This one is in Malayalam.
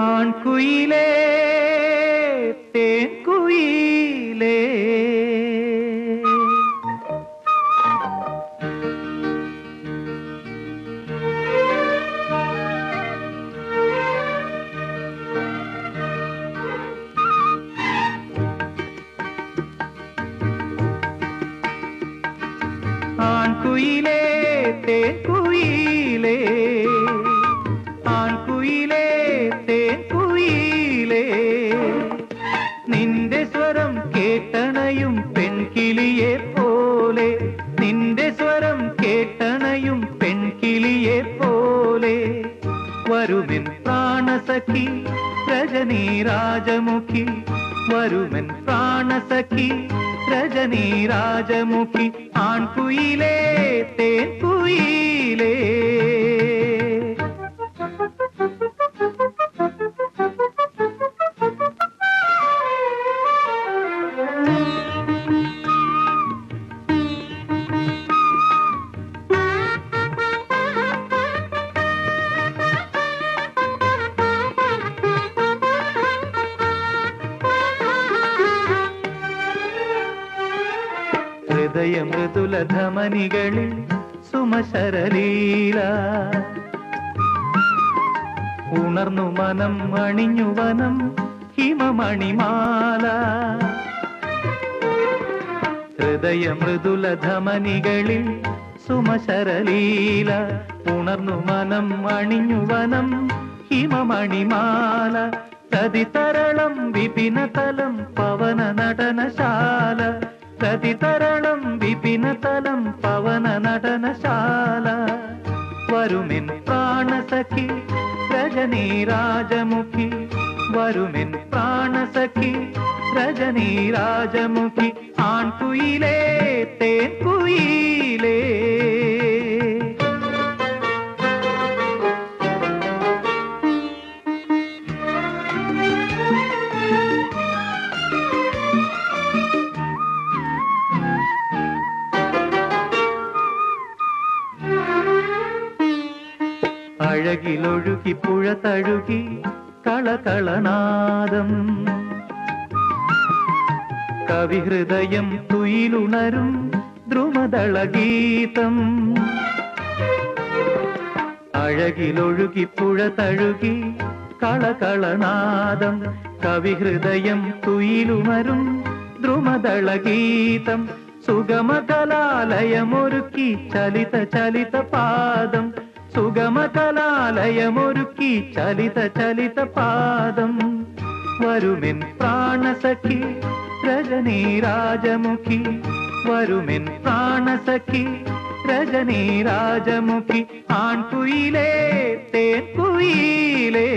ஆண் குயிலே தேன் குயிலே ஆண் குயிலே தேன் குயிலே ஆண் குயிலே നിന്റെ സ്വരം കേട്ടണയും സ്വരം കേട്ടണയും വരുമെൻ രാജമുഖി. വരുമെൻ ആൺകുയിലേ തേൻകുയിലേ. ഹൃദയ മൃദുല ധമനികളിൽ സുമശരലീല. ഉണർന്നു മനം അണിഞ്ഞു വനം ഹിമമണിമാല. ഹൃദയ മൃദുല ധമനികളിൽ സുമശരലീല. ഉണർന്നു മനം അണിഞ്ഞു വനം ഹിമമണിമാല. തതിതരളം വിപിനതലം പവന നടനശാല തതിതരളം വിപിനതലം പവന നടനശാല വരുമെൻ പ്രാണസഖി രജനീ രാജമുഖി വരുമെൻ പ്രാണസഖി രജനീ രാജമുഖി ആൺകുയിലേ തേൻകുയിലേ അഴകിലൊഴുകി പുഴ തഴുകി കളകളനാദം കവിഹൃദയം തുയിലുണരും ദ്രുമദളഗീതം അഴകിലൊഴുകി പുഴ തഴുകി കളകളനാദം കവിഹൃദയം തുയിലുണരും ദ്രുമദളഗീതം സുഗമകലാലയമൊരുക്കി ചലിത ചലിത പാദം സുഗമകലാലയമൊരുക്കി ചലിത ചലിത പാദം വരുമെൻ പ്രാണസഖി രജനീ രാജമുഖി വരുമെൻ പ്രാണസഖി രജനീ രാജമുഖി ആൺകുയിലേ തേൻകുയിലേ